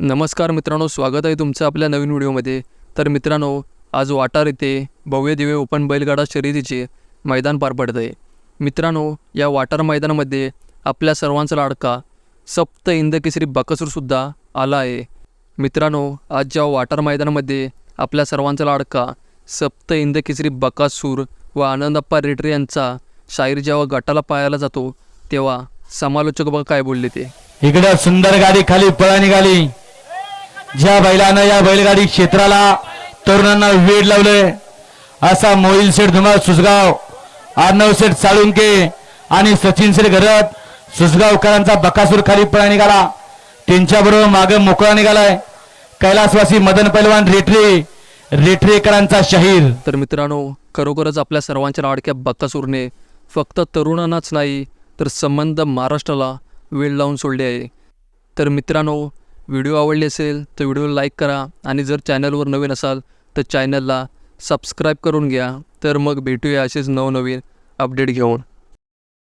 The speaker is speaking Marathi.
नमस्कार मित्रांनो स्वागत आहे तुमचं आपल्या नवीन व्हिडिओमध्ये. तर मित्रांनो आज वाटार येथे भव्य दिव्य ओपन बैलगाडा शर्यतीचे मैदान पार पडत आहे मित्रांनो या वाटार मैदानामध्ये आपल्या सर्वांचा लाडका सप्त इंदकेसरी बकासूरसुद्धा आला आहे. मित्रांनो आज ज्या वाटार मैदानामध्ये आपल्या सर्वांचा लाडका सप्त इंदकेसरी बकासूर व आनंदप्पा रेटरे यांचा शाहीर जेव्हा गटाला पाहायला जातो तेव्हा समालोचक बघा काय बोलले ते. इकडं सुंदर गाडी खाली पळा निघाली. ज्या बैलानं या बैलगाडी क्षेत्राला तरुणांना वेड लावलंय असा मोहिल शेठ धुमाळ सुसगाव आर्णव शेठ साळुंके आणि सचिन शेठ घरत सुसगावकरांचा बकासूर खाली पळा निघाला. त्यांच्याबरोबर मागं मोकळा निघालाय. कैलासवासी मदन पैलवान रेटरे रेटरेकरांचा शाहीर. तर मित्रांनो खरोखरच आपल्या सर्वांच्या लाडक्या बकासूरने फक्त तरुणांनाच नाही तर संबंध महाराष्ट्राला वेळ लावून सोडले आहे. तर मित्रांनो व्हिडिओ आवडली असेल तर व्हिडिओला लाईक करा आणि जर चॅनलवर नवीन असाल तर चॅनलला सबस्क्राईब करून घ्या. तर मग भेटूया असेच नवनवीन अपडेट घेऊन.